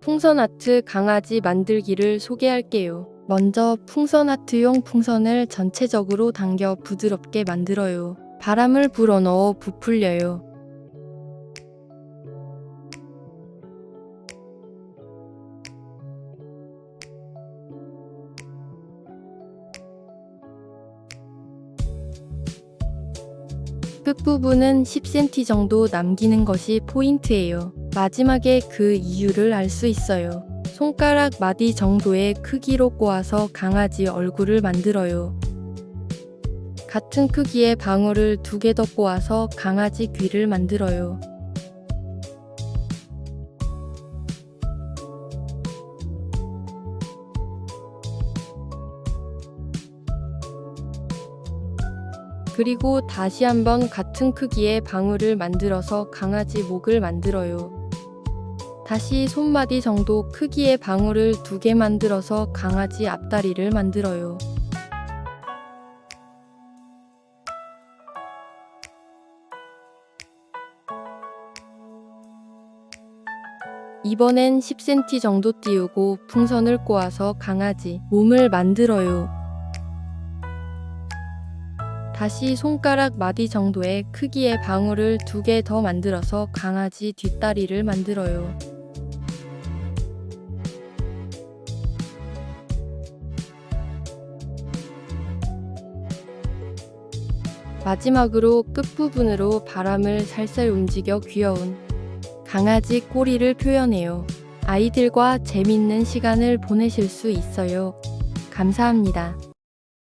풍선 아트 강아지 만들기를 소개할게요. 먼저 풍선 아트용 풍선을 전체적으로 당겨 부드럽게 만들어요. 바람을 불어넣어 부풀려요. 끝부분은 10cm 정도 남기는 것이 포인트예요. 마지막에 그 이유를 알 수 있어요. 손가락 마디 정도의 크기로 꼬아서 강아지 얼굴을 만들어요. 같은 크기의 방울을 두 개 더 꼬아서 강아지 귀를 만들어요. 그리고 다시 한번 같은 크기의 방울을 만들어서 강아지 목을 만들어요. 다시 손마디 정도 크기의 방울을 두 개 만들어서 강아지 앞다리를 만들어요. 이번엔 10cm 정도 띄우고 풍선을 꼬아서 강아지 몸을 만들어요. 다시 손가락 마디 정도의 크기의 방울을 두 개 더 만들어서 강아지 뒷다리를 만들어요. 마지막으로 끝부분으로 바람을 살살 움직여 귀여운 강아지 꼬리를 표현해요. 아이들과 재밌는 시간을 보내실 수 있어요. 감사합니다.